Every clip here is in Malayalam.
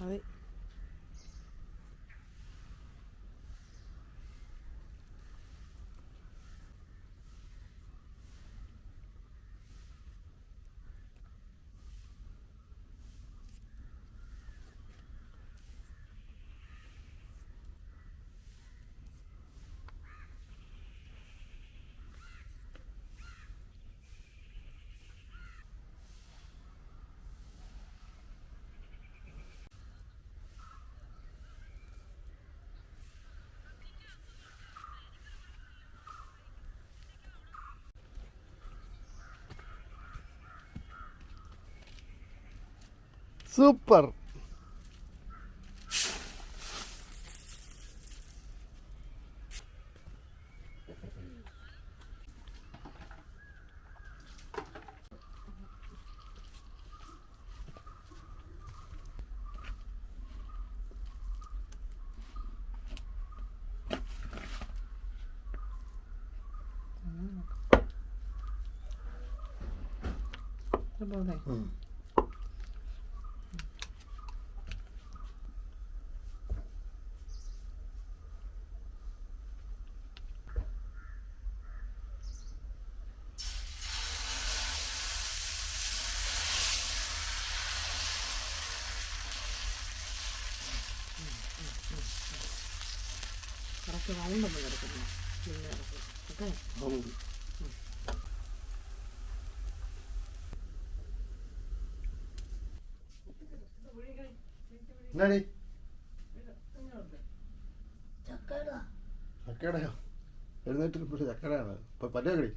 All right. സൂപ്പർ കറക്റ്റ് റൗണ്ടൊന്നും കിടക്കുന്നു പിന്നെ ഓക്കെ എന്നാടി ചക്കടയോ? എഴുന്നേറ്റ് ഇപ്പോൾ ചക്കടയാണ്. ഇപ്പൊ പല്ലേ കടി.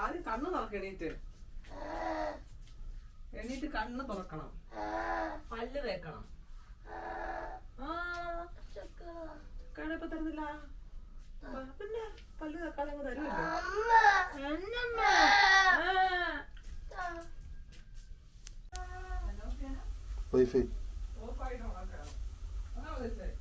ആദ്യം കണ്ണു തുറക്കണം എണീറ്റ് കണ്ണ് തുറക്കണം. പല്ല് തേക്കണം. കടപ്പ തരുന്നില്ല. പിന്നെ പല്ല് തേക്കാതെ അങ്ങ് തരുമല്ലോ. വൈഫൈ ഓഫായിട്ട് ഉണക്കണം. അതാ ഉദ്ദേശിച്ചത്.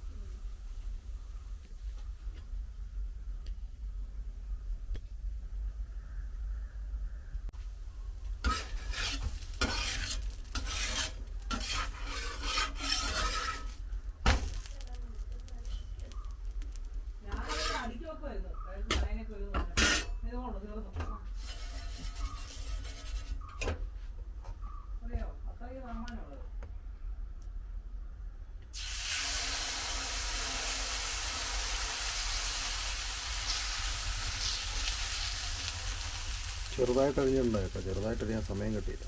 ചെറുതായിട്ട് അരിഞ്ഞിട്ടുണ്ടായി കേട്ടോ. ചെറുതായിട്ട് അരിയാൻ സമയം കിട്ടിയില്ല.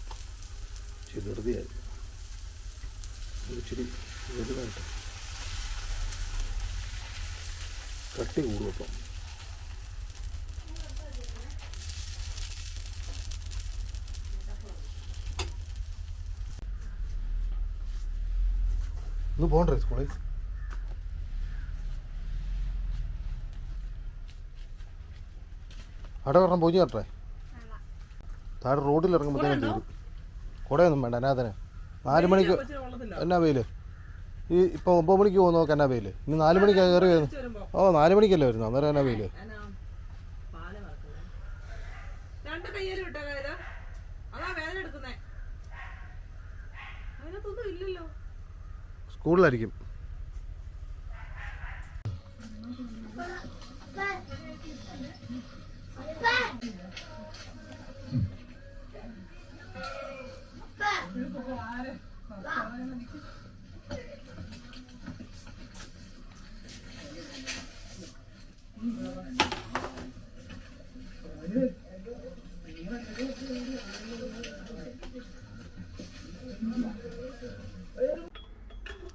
ഇച്ചിരി ധൃതിയായിരുന്നു ഇച്ചിരി വലുതായിട്ട്. കട്ടി കൂടും അപ്പം ഇന്ന് പോകണ്ടേ സ്കൂളിൽ? അവിടെ പറഞ്ഞ പോയി കട്ടെ താഴെ റോഡിൽ ഇറങ്ങുമ്പോഴത്തേനും തീരും കുടയൊന്നും വേണ്ട അനാഥന് നാല് മണിക്ക്. എന്നാ വെയിൽ? ഈ ഇപ്പോൾ ഒമ്പത് മണിക്ക് പോകുന്ന നോക്കാം എന്നാ വെയിൽ? ഇനി നാല് മണിക്ക് കയറി വരുന്നു. ഓ നാല് മണിക്കല്ലേ വരുന്നു അന്നേരം എന്നാ വെയിൽ? എന്നാ?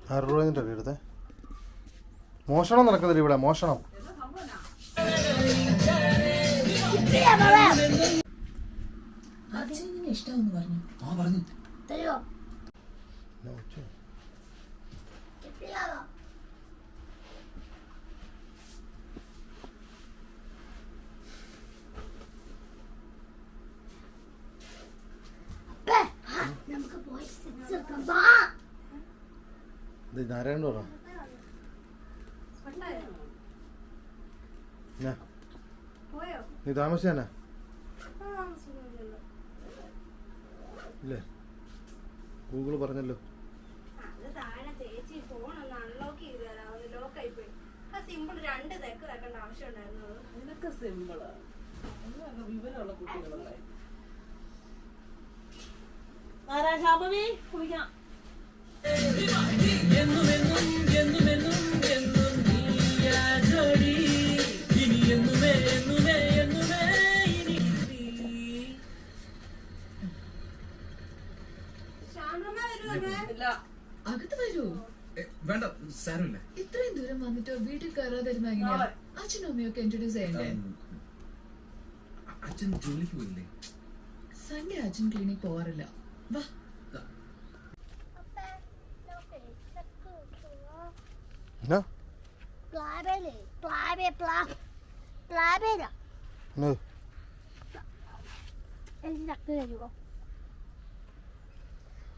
കഴിഞ്ഞിട്ടല്ലേ എടുത്തേ. മോഷണം നടക്കുന്നില്ല ഇവിടെ മോഷണം. ഇഷ്ടം ഇഷ്ടമെന്ന് പറഞ്ഞു? ആ പറഞ്ഞു. തരുവോ എന്നാ ഉച്ച? കിട്ടിയാലോ അപ്പേ, ആ, നമുക്ക് പോയി സിക്സ് എടുക്കാം വാ ഇത് നാരായണ പറ? നീ താമസിച്ചാനാ? ഇല്ലേ? ഗൂഗിൾ പറഞ്ഞല്ലോ. അത് താഴെ ചേച്ചി ഫോൺ ഒന്ന് അൺലോക്ക് ചെയ്ത് തരാം. ലോക്ക് ആയി ആ സിമ്പിൾ രണ്ട് തെക്ക് തെക്കേണ്ട ആവശ്യം ഉണ്ടായിരുന്നത് നിനക്ക് സിമ്പിൾ വിവരമുള്ള കുട്ടികളല്ലേ? നാരായണ ശാപവി കുളിക്കാം. അകത്ത് വരൂ വേണ്ട സാരമില്ല ഇത്രയും ദൂരം വന്നിട്ട് വീട്ടിൽ നാളെ. അച്ഛനും അമ്മയൊക്കെ ഇൻട്രൊഡ്യൂസ് ചെയ്യണ്ടേ? അച്ഛൻ ജോലിക്ക് പോയില്ലേ? സൺഡേ അച്ഛൻ ക്ലിനിക് പോവാറില്ല. വാ ദാ, അപ്പേ നമുക്ക് ചക്ക വെക്കുവോ? എന്നാ പ്ലാവേലേ പ്ലാവേ പ്ലാ പ്ലാവേല. എന്നാ എനിക്ക് ചക്ക തരുമോ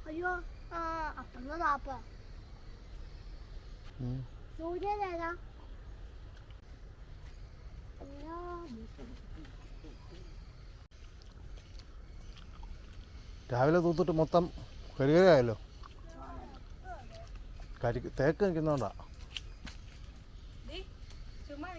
അയ്യോ ആ അപ്പം താപ്പ ഉം. സൂര്യനേതാ അയ്യോ രാവിലെ തൂത്തിട്ട് മൊത്തം കരികരയായല്ലോ കരി തേക്ക് നിൽക്കുന്നോണ്ടാ. ചുമ്മാ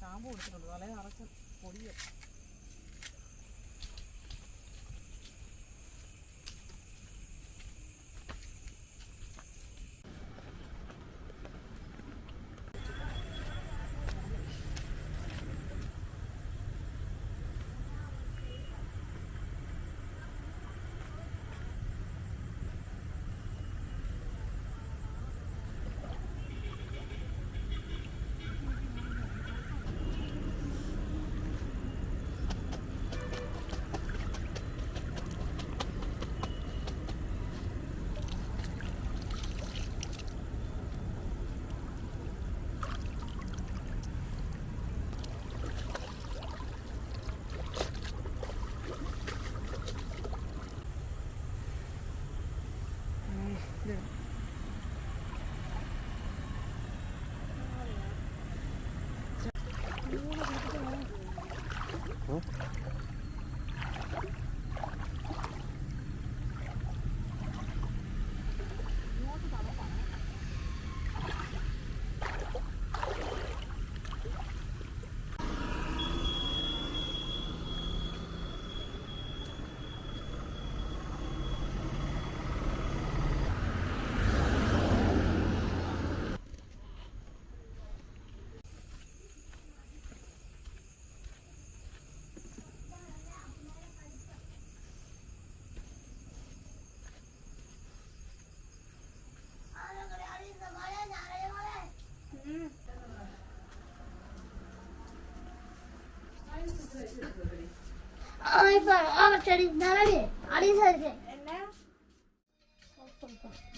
ഷാമ്പു കൊടുത്തിട്ടുണ്ട്. തലേ നിറച്ച് പൊടിയോ. Hum?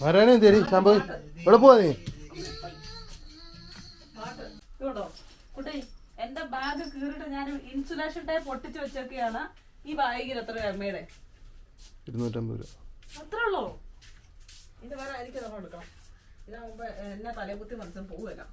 വരാനേ തരി സംഭവം ഇവിടെ പോവാ നീ. എന്റെ ബാഗ് കീറിട്ട് ഞാൻ ഇൻസുലേഷൻ ടൈപ്പ് പൊട്ടിച്ചു വെച്ചൊക്കെയാണ് ഈ ബാഗിൽ എത്ര അമ്മയുടെ? ഇരുന്നൂറ്റമ്പത് രൂപ. അത്രേ ഉള്ളൂ? ഇത് വേറെ എനിക്ക് ഇതൊക്കെ എടുക്കണം. ഇതാകുമ്പോ എന്നെ തലകുത്തി മനസ്സിലും പോവുകയല്ല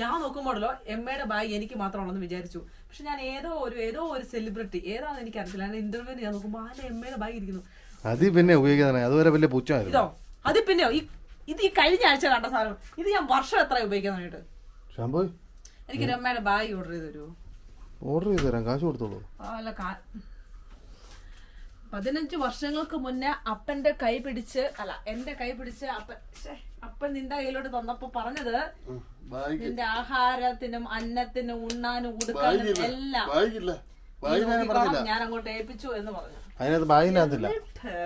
ഞാൻ നോക്കുമ്പോഴല്ലോ എമ്മയുടെ ബാഗ് എനിക്ക് മാത്രമാണെന്ന് വിചാരിച്ചു. പക്ഷെ ഞാൻ ഏതോ ഒരു ഏതോ ഒരു സെലിബ്രിറ്റി ഏതാണെന്ന് എനിക്ക് അറിയില്ല ഇന്റർവ്യൂ ഞാൻ നോക്കുമ്പോൾ ആ എമ്മയുടെ ബാഗ് ഇരിക്കുന്നു. അത് പിന്നെ ഉപയോഗിക്കാൻ അതുവരെ വലിയ പുച്ഛമായിരുന്നു. ഇതോ അത് പിന്നെ ഈ ഇത് ഈ കഴിഞ്ഞ ആഴ്ച കണ്ട സാധനം. ഇത് ഞാൻ വർഷം എത്ര ഉപയോഗിക്കാനായിട്ട്? എനിക്ക് എമ്മയുടെ ബാഗ് ഓർഡർ ചെയ്ത് തരുമോ ഓർഡർ ചെയ്ത് തരാം. കാശ് കൊടുത്തോളൂ. അല്ല പതിനഞ്ച് വർഷങ്ങൾക്ക് മുന്നേ അപ്പന്റെ കൈ പിടിച്ച് അല്ല എന്റെ കൈ പിടിച്ച് അപ്പൻ അപ്പൻ നിന്റെ കയ്യിലോട്ട് തന്നപ്പോ പറഞ്ഞത് നിന്റെ ആഹാരത്തിനും അന്നത്തിനും ഉണ്ണാനും ഉടുക്കാനും എല്ലാം. ഞാൻ അങ്ങോട്ട് ഏൽപ്പിച്ചു എന്ന് പറഞ്ഞു. അതിനകത്ത് ബാഗിനകത്തില്ല. എന്നിട്ട്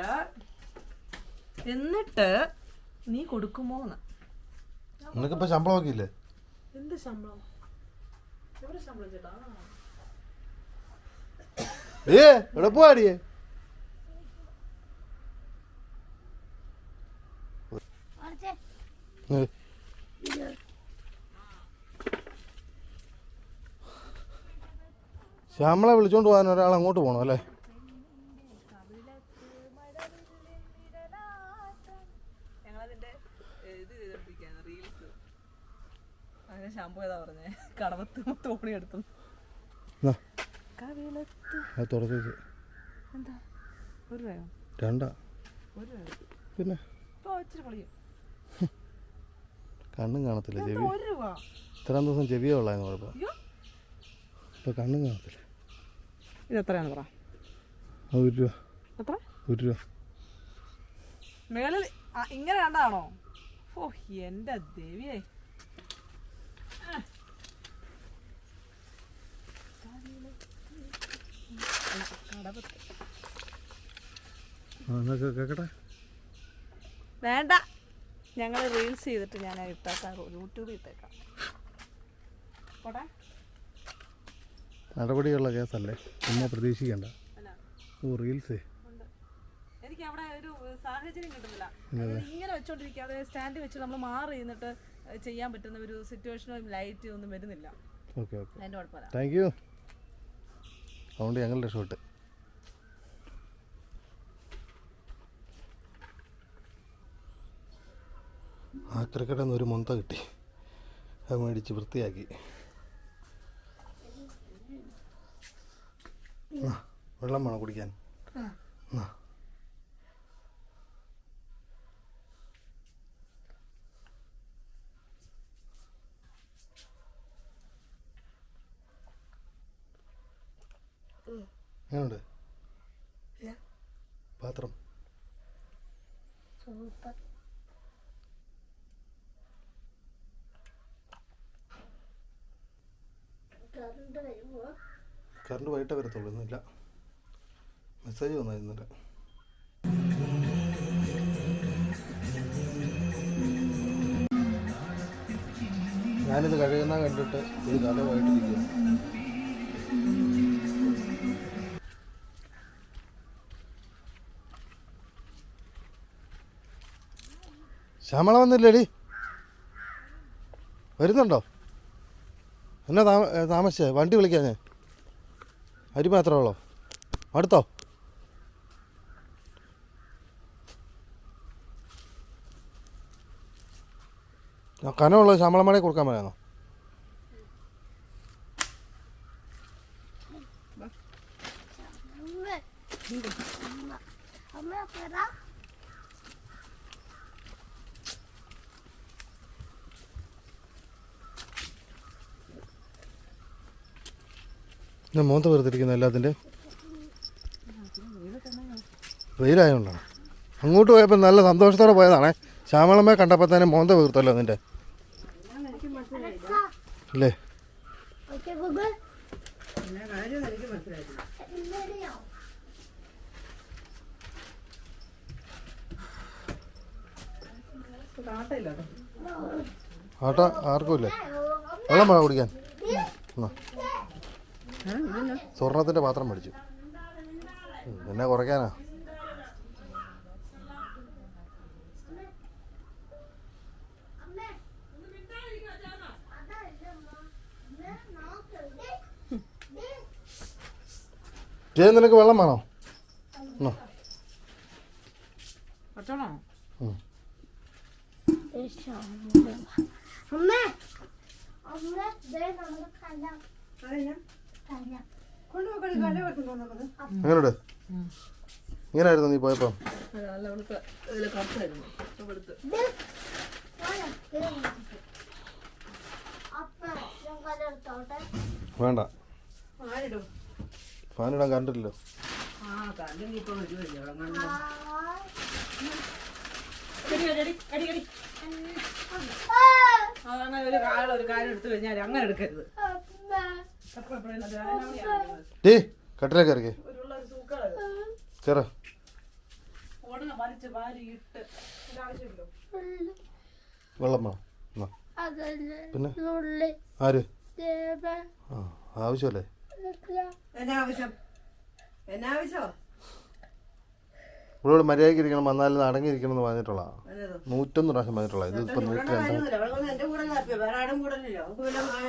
എന്നിട്ട് നീ കൊടുക്കുമോന്ന് നിനക്കിപ്പോ ശമ്പളം ഒക്കെ ഇല്ലേ എന്ത് ശമ്പളം? എവിടെ ശമ്പളം ചേട്ടാ? ഏ എവിടെ പോവാടിയേ ശ്യാമളെ വിളിച്ചോണ്ട് പോകാൻ ഒരാൾ അങ്ങോട്ട് പോകണം അല്ലേ? ഷാമ്പു ഏതാ പറഞ്ഞേ? കടവത്ത് തോണി എടുത്തു. എന്താ? ഒരു രണ്ടാ. പിന്നെ? ഇച്ചിരി കണ്ണും കാണത്തില്ല ചെവി? ഇത്രയും ദിവസം ചെവിയോ ഉള്ളതെന്ന് കുഴപ്പം. ഇപ്പം കണ്ണും കാണത്തില്ല. രൂപ. എത്ര? വേണ്ട. ഞങ്ങൾ റീൽസ് ചെയ്തിട്ട് ഞാൻ ഇട്ടേക്കാം. യൂട്യൂബിൽ ഇട്ടേക്കാം. പോട്ടെ? നടപടിയുള്ള കേസല്ലേ? പിന്നെ പ്രതീക്ഷിക്കണ്ട. ഓ റീൽസ് എനിക്ക് അവിടെ ഒരു സാഹചര്യം കിട്ടുന്നില്ല. ഇങ്ങനെ വെച്ചോണ്ടിരിക്കാതെ സ്റ്റാൻഡ് വെച്ച് നമ്മൾ മാറി നിന്നിട്ട് ചെയ്യാൻ പറ്റുന്ന ഒരു സിറ്റുവേഷനോ ലൈറ്റ് ഒന്നും വരുന്നില്ല. ഓക്കെ ഓക്കെ അതിന്റെ കുഴപ്പമില്ല. താങ്ക് യു അതുകൊണ്ട് ഞങ്ങളുടെ രക്ഷപ്പെട്ട് ആക്രക്കടയിൽ നിന്ന് ഒരു മൊന്ത കിട്ടി. അത് മേടിച്ച് വൃത്തിയാക്കി. വെള്ളം വേണം കുടിക്കാൻ. ആ. എങ്ങനെയുണ്ട് പാത്രം. സൂപ്പർ. കറണ്ട് വൈകിട്ടേ വരത്തുള്ളൂ ഇന്നില്ല. മെസ്സേജ് വന്നു ഇന്നലെ. ഞാനിത് കഴിയുന്ന കണ്ടിട്ട് ഇത് കാലമായിട്ടിരിക്കുക ശ്യാമള വന്നില്ലേടി? വരുന്നുണ്ടോ? എന്നാ താമ താമസിച്ചേ? വണ്ടി വിളിക്കാൻ ഞാൻ അരി മാത്രമേ ഉള്ളോ? അടുത്തോ കനമുള്ള ശമ്പളമാടെ കൊടുക്കാൻ പറയാന്നോ അമ്മ അമ്മ അമ്മ പറ ഞാൻ മോന്ത വെറുതിരിക്കുന്ന എല്ലാത്തിന്റെ. വെയിലായതുകൊണ്ടാണ് അങ്ങോട്ട് പോയപ്പോൾ നല്ല സന്തോഷത്തോടെ പോയതാണേ. ശ്യാമളമ്മയെ കണ്ടപ്പോൾ തന്നെ മോന്ത വീർത്തല്ലോ നിന്റെ. അല്ലേ? ആട്ട ആർക്കും ഇല്ലേ? വെള്ളം വേണം കുടിക്കാൻ? എന്നാ. സ്വർണത്തിന്റെ പാത്രം മേടിച്ചു. എന്നെ പിന്നെ കുറയ്ക്കാനാ? ജയ നിനക്ക് വെള്ളം വേണോ. അമ്മ അമ്മ ദേ നമ്മുടെ കണ്ടാ. കലം എങ്ങനെയുണ്ട്? ഇങ്ങനായിരുന്നു നീ പോയപ്പോ? വേണ്ട. ഫാൻ ഇടാൻ കണ്ടില്ലല്ലോ അങ്ങനെ ഒരു കാലം ഒരു കാര്യം എടുത്തു കഴിഞ്ഞാൽ അങ്ങനെ എടുക്കരുത്. ഡേ കട്ടിലേ കയറി കയറ വെള്ളം വേണം. പിന്നെ? ആര്? ആവശ്യമല്ലേ എന്നാവശ്യം എന്നാവശ്യമോ ഇവളോട് മര്യാദയ്ക്ക് ഇരിക്കണം വന്നാലും അടങ്ങിയിരിക്കണം എന്ന് പറഞ്ഞിട്ടുള്ള നൂറ്റൊന്ന് പ്രാവശ്യം പറഞ്ഞിട്ടുള്ള ഇത് ഇപ്പം നൂറ്റി രണ്ട്.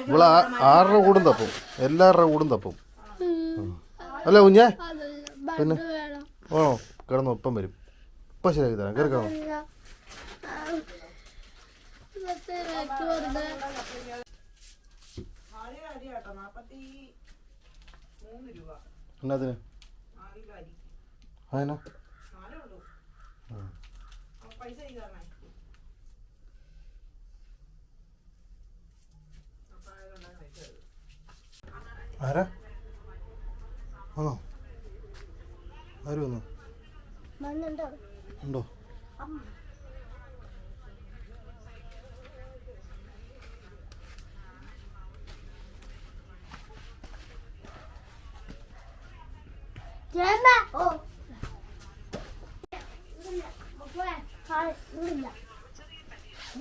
ഇവൾ ആ- ആരുടെ കൂടും തപ്പും? എല്ലാവരുടെ കൂടും തപ്പും. അല്ല കുഞ്ഞേ? പിന്നെ? ഓണോ ഓ കിടന്നു ഒപ്പം വരും. ഇപ്പം ശരിയാക്കി തരാം. കയറി കിടന്നു. അല്ല ഇന്നത്തെ റേറ്റ് വെറുതെ ആദ്യം അരി കേട്ടോ നാപ്പത്തി മൂന്ന് രൂപ എന്നതിന് നാല് കിലോ അരി അതിനാ നാലേ ഉള്ളൂ അപ്പൊ പൈസ ഈ ആരാ? ആണോ? ആര് വന്നു? ഉണ്ടോ? ജയമ ഓ. ഇവിടില്ല. മക്കളെ, ഹായ്, ഇവിടില്ല. ജയമില്ല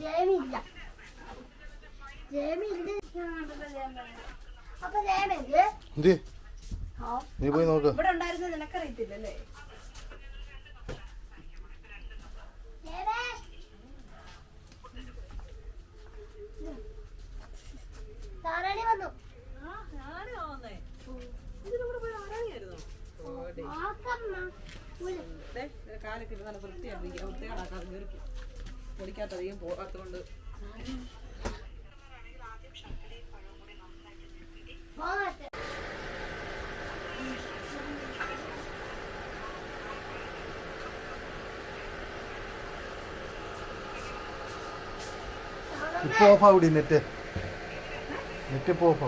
ജയമില്ല. നീ പോയി നോക്ക്. ഇവിടെ ഉണ്ടായിരുന്ന നിനക്കറിയത്തില്ലല്ലേ? ജയമേ. താരാണി വന്നു. ആക്കമ്മ ഉള്ളു. കാലൊക്കെ ഇപ്പൊ ഓഫ് നെറ്റ് നെറ്റ് ഇപ്പൊ ഓഫ്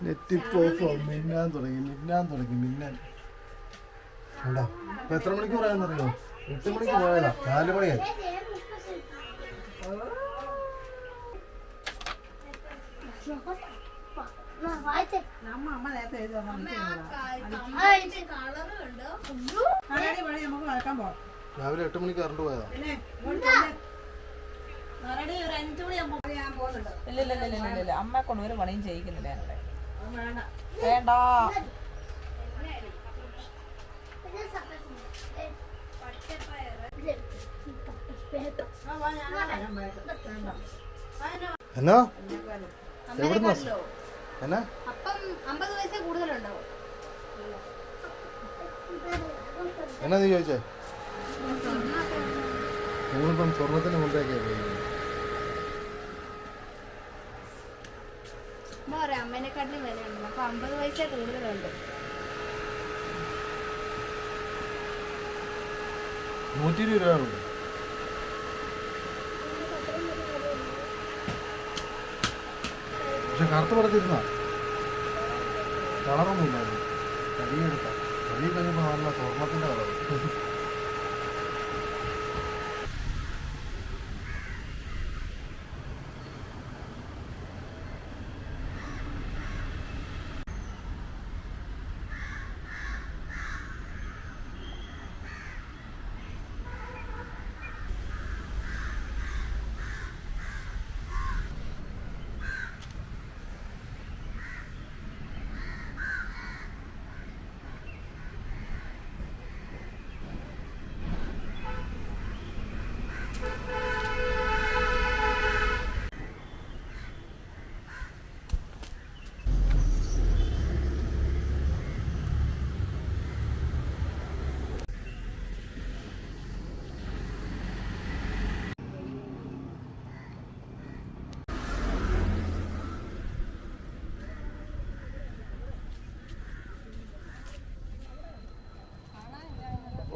നെറ്റ് ഇപ്പൊ ഓഫ് ആവും മിന്നാൻ തുടങ്ങി മിന്നാൻ തുടങ്ങി മിന്നാൻ. കണ്ടോ? ഇപ്പൊ എത്ര മണിക്ക് പറയാന്നറിയോ എട്ട് മണിക്ക് പോയാലോ? നാല് മണിയായി. അമ്മ അമ്മ രാവിലെ എട്ട് മണിക്ക് കറണ്ട് പോയതാ ഇല്ല ഇല്ല ഇല്ല ഇല്ല ഇല്ല. അമ്മയെ കൊണ്ട് ഒരു പണിയും ചെയ്യിക്കുന്നില്ല വേണ്ട. എന്നാ? എവിടുന്ന? എന്നാ? അപ്പം അമ്പത് പൈസ കൂടുതലുണ്ടോ എന്നാ നീ ചോദിച്ചേ? നിങ്ങളിപ്പം സ്വർണത്തിന് കൊണ്ടേക്കാ അമ്മ പറയാം അമ്മേനെക്കാട്ടിലും വിലയുണ്ട്. അപ്പൊ അമ്പത് പൈസ കൂടുതലുണ്ട്. നൂറ്റി ഇരുപത് രൂപയുണ്ട് പക്ഷെ കറുത്ത് പടത്തിരുന്ന. കളറൊന്നും ഇല്ലായിരുന്നു കരിയെടുത്ത കരി കഴിയുമ്പോൾ നല്ല സ്വർണത്തിന്റെ കളർ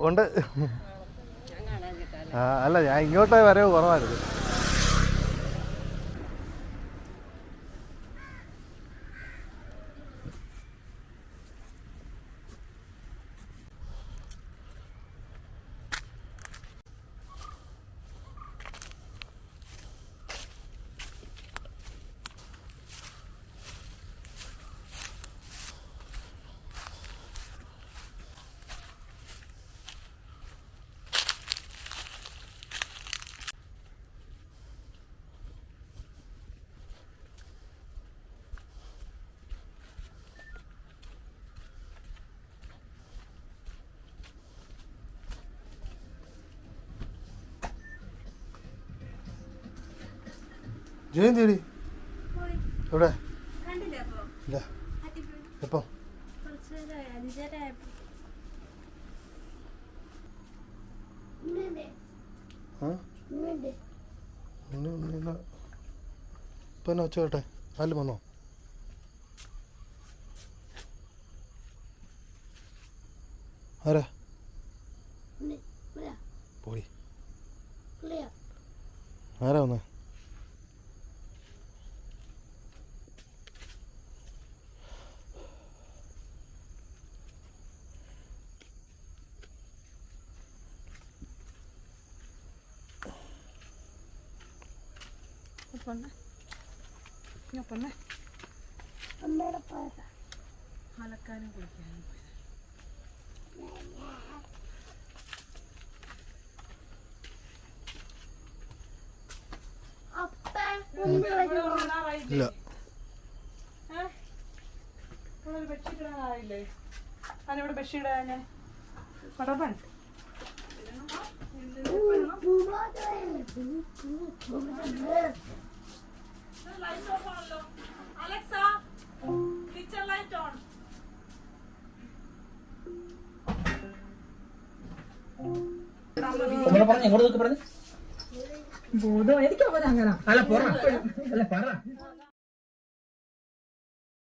ഉണ്ട്. അല്ല ഞാൻ ഇങ്ങോട്ടേ വരവ് കുറവായിരുന്നു. ജയന്തിയടി. എവിടെ? കണ്ടില്ലേ അപ്പൊ? ഇല്ല. എപ്പോ? ഇപ്പം എന്നാ ഒച്ച കേട്ടെ ആരും? വന്നോ ആരാ പോടി ആരാ വന്നേ? പായസം. അലക്കാനും കുളിക്കാനും അപ്പ ഒന്ന് വരുമോ ഇല്ല. ബെഡ്ഷീറ്റ് ഇടാനായില്ലേ ഞാനിവിടെ ബെഡ്ഷീറ്റ് ഇടാന്? പടപൻ light off Alexa kitchen light on പറഞ്ഞു എങ്ങോട്ട് നോക്കി പറഞ്ഞു. ബോധം എനിക്ക് അങ്ങനെ അല്ല പറ. അല്ല പറ.